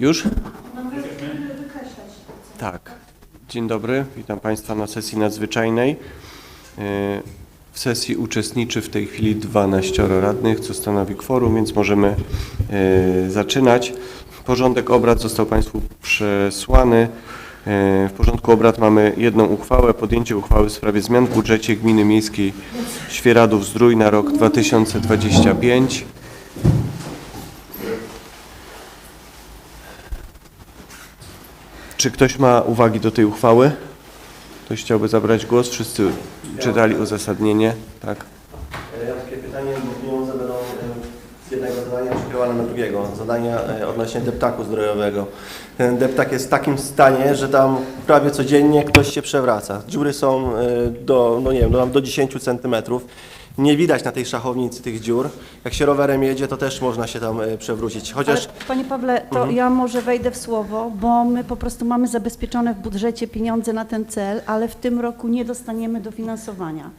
Już? Tak. Dzień dobry, witam Państwa na sesji nadzwyczajnej. Yy, W sesji uczestniczy w tej chwili 12 radnych, co stanowi kworum, więc możemy yy, zaczynać. Porządek obrad został Państwu przesłany. Yy, W porządku obrad mamy jedną uchwałę, podjęcie uchwały w sprawie zmian w budżecie Gminy Miejskiej Świeradów-Zdrój na rok 2025. Czy ktoś ma uwagi do tej uchwały? Ktoś chciałby zabrać głos? Wszyscy czytali uzasadnienie, tak? Ja mam takie pytanie, bo pieniądze będą z jednego zadania przekierowane na drugiego. Zadania e, odnośnie deptaku zdrojowego. Ten deptak jest w takim stanie, że tam prawie codziennie ktoś się przewraca. Dziury są e, do, no nie wiem, do, do 10 centymetrów. Nie widać na tej szachownicy tych dziur. Jak się rowerem jedzie, to też można się tam e, przewrócić. Chociaż Ale, Panie Pawle, to ja może wejdę w słowo, bo my po prostu mamy zabezpieczone w budżecie pieniądze na ten cel, ale w tym roku nie dostaniemy dofinansowania.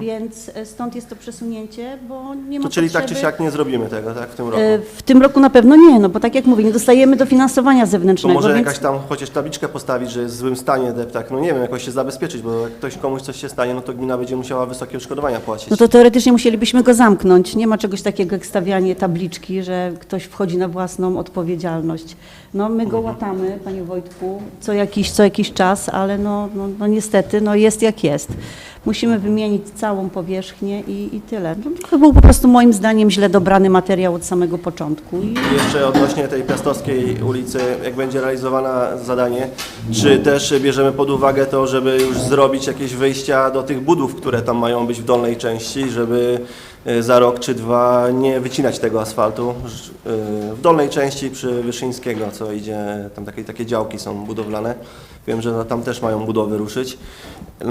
Więc e, stąd jest to przesunięcie, bo nie ma to czyli tak czy potrzeby. siak nie zrobimy tego, tak, w tym roku. E, W tym roku na pewno nie, no bo tak jak mówię, nie dostajemy dofinansowania To zewnętrznego. może więc... jakaś tam chociaż tabliczkę postawić, że jest w złym stanie deptak. No nie wiem, jakoś się zabezpieczyć, bo jak ktoś komuś coś się stanie, no to gmina będzie musiała wysokie odszkodowania płacić. No to teoretycznie musielibyśmy go zamknąć. Nie ma czegoś takiego jak stawianie tabliczki, że ktoś wchodzi na własną odpowiedzialność. No my go łatamy, panie Wojtku, co jakiś, co jakiś czas, ale no, no, no niestety no jest jak jest. Musimy wymienić całą powierzchnię i, i tyle. No, to był po prostu moim zdaniem źle dobrany materiał od samego początku. I Jeszcze odnośnie tej piastowskiej ulicy, jak będzie realizowane zadanie, czy też bierzemy pod uwagę to, żeby już zrobić jakieś wyjścia do tych budów, które tam mają być w dolnej części, żeby za rok czy dwa nie wycinać tego asfaltu. E, W dolnej części przy Wyszyńskiego, co idzie, tam takie, takie działki są budowlane. Wiem, że tam też mają budowy ruszyć. Ym,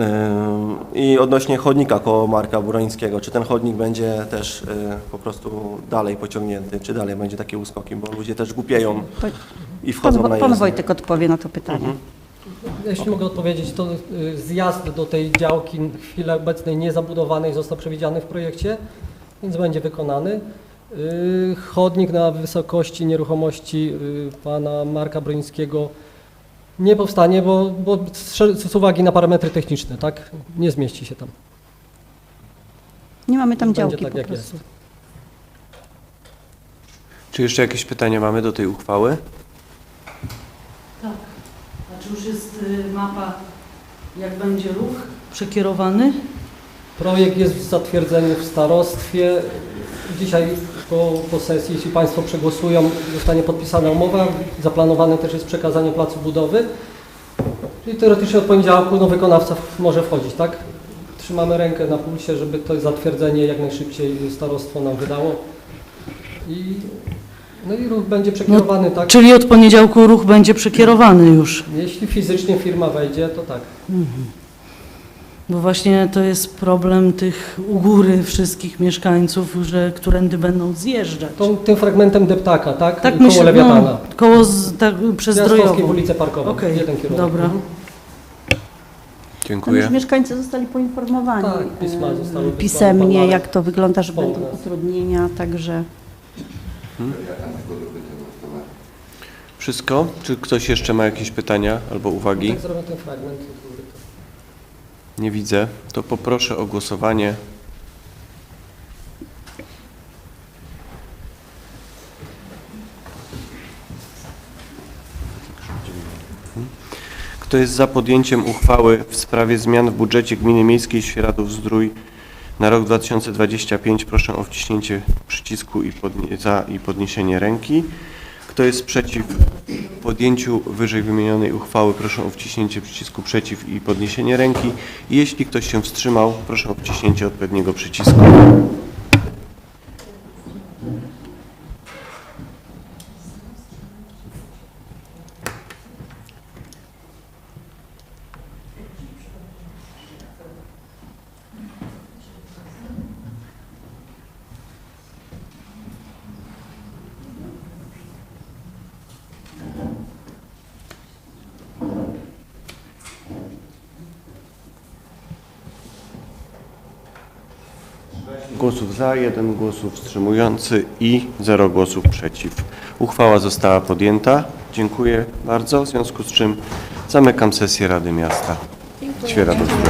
I odnośnie chodnika koło Marka Burońskiego, czy ten chodnik będzie też y, po prostu dalej pociągnięty, czy dalej będzie takie uskoki, bo ludzie też głupieją i wchodzą pan, na pan jezdnię. Wojtek odpowie na to pytanie. Jeśli mogę odpowiedzieć, to y, zjazd do tej działki w chwili obecnej niezabudowanej został przewidziany w projekcie, więc będzie wykonany. Y, Chodnik na wysokości nieruchomości y, pana Marka Brońskiego nie powstanie, bo, bo z z uwagi na parametry techniczne, tak? Nie zmieści się tam. Nie mamy tam Będzie działki tak, po jak prostu. jest. Czy jeszcze jakieś pytania mamy do tej uchwały? Już jest mapa, jak będzie ruch przekierowany. Projekt jest w zatwierdzeniu w starostwie. Dzisiaj po, po sesji, jeśli Państwo przegłosują, zostanie podpisana umowa. Zaplanowane też jest przekazanie placu budowy. Czyli teoretycznie od poniedziałku no, wykonawca może wchodzić, tak? Trzymamy rękę na pulsie, żeby to zatwierdzenie jak najszybciej starostwo nam wydało. I, no i ruch będzie przekierowany, tak? Czyli od poniedziałku ruch będzie przekierowany już. Jeśli fizycznie firma wejdzie, to tak. Bo właśnie to jest problem tych u góry wszystkich mieszkańców, że którędy będą zjeżdżać. Tą, tym fragmentem deptaka, tak? tak Koło myślę, Lewiatana. no, koło z, tak, przez Piastowskiej Zdrojową. ulicę Parkową. Okej, jeden kierunek. dobra. Mhm. Tam Dziękuję. już mieszkańcy zostali poinformowani Tak, pisma e, wysłane, pisemnie, jak to wygląda, że będą utrudnienia, także... Wszystko? Czy ktoś jeszcze ma jakieś pytania albo uwagi? Tak. Nie widzę. To poproszę o głosowanie. Kto jest za podjęciem uchwały w sprawie zmian w budżecie Gminy Miejskiej Świeradów-Zdrój na rok 2025? Proszę o wciśnięcie przycisku i podnie- za i podniesienie ręki. Kto jest przeciw podjęciu wyżej wymienionej uchwały? Proszę o wciśnięcie przycisku przeciw i podniesienie ręki. Jeśli ktoś się wstrzymał, proszę o wciśnięcie odpowiedniego przycisku. Głosów za, jeden głosów wstrzymujący i 0 głosów przeciw. Uchwała została podjęta. Dziękuję bardzo, w związku z czym zamykam sesję Rady Miasta Świeradowskiego.